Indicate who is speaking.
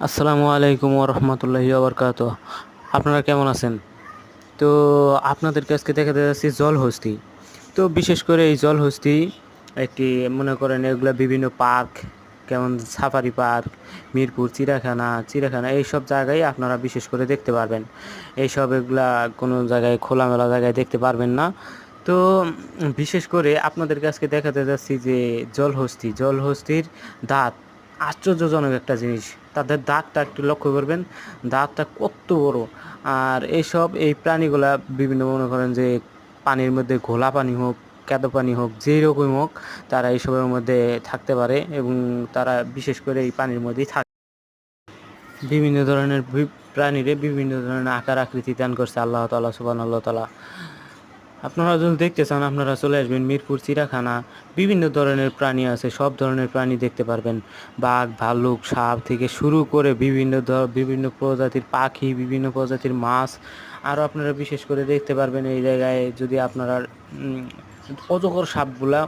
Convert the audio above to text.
Speaker 1: আসসালামু আলাইকুম ওরহমতুল্লাহি আবরকাত আপনারা কেমন আছেন? তো আপনাদের কাছকে দেখা যাচ্ছে জলহস্তি তো বিশেষ করে এই জলহস্তি একটি, মনে করেন এগুলা বিভিন্ন পার্ক, কেমন সাফারি পার্ক, মিরপুর চিড়াখানা চিড়াখানা এইসব জায়গায় আপনারা বিশেষ করে দেখতে পারবেন। এইসব এগুলা কোনো জায়গায়, খোলামেলা জায়গায় দেখতে পারবেন না। তো বিশেষ করে আপনাদের কাছকে দেখাতে যাচ্ছি যে জলহস্তি জলহস্তির দাঁত। আশ্চর্যজনক একটা জিনিস। তাদের দাঁতটা একটু লক্ষ্য করবেন, দাঁতটা কত বড়। আর এইসব এই প্রাণীগুলা বিভিন্ন মনে করেন যে পানির মধ্যে ঘোলা পানি হোক, কেদো পানি হোক, যেই রকম হোক, তারা এইসবের মধ্যে থাকতে পারে এবং তারা বিশেষ করে এই পানির মধ্যেই থাকে। বিভিন্ন ধরনের প্রাণীরে বিভিন্ন ধরনের আকার আকৃতি দান করছে আল্লাহ তালা সুবান আল্লাহ তালা আপনারা যদি দেখতে চান, আপনারা চলে আসবেন মিরপুর চিড়াখানা বিভিন্ন ধরনের প্রাণী আছে, সব ধরনের প্রাণী দেখতে পারবেন। বাঘ, ভাল্লুক, সাপ থেকে শুরু করে বিভিন্ন বিভিন্ন প্রজাতির পাখি, বিভিন্ন প্রজাতির মাছ। আরও আপনারা বিশেষ করে দেখতে পারবেন এই জায়গায় যদি আপনারা অজগর সাপগুলা